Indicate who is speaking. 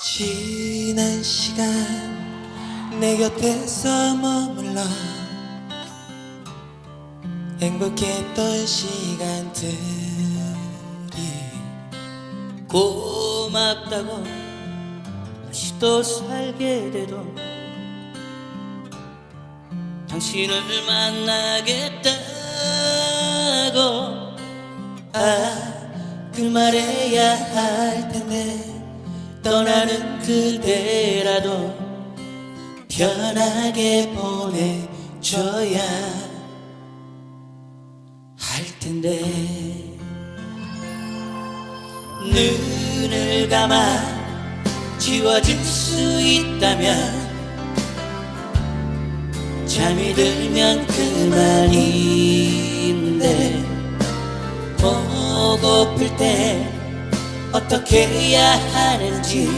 Speaker 1: 지난 시간 내 곁에서 머물러 행복했던 시간들이
Speaker 2: 고맙다고 다시 또 살게 돼도 당신을 만나겠다고
Speaker 1: 아 그 말해야 할 텐데 떠나는 그대라도 편하게 보내줘야 할 텐데. 눈을 감아 지워질 수 있다면 잠이 들면 그만인데. 보고플 때 어떻게 해야 하는지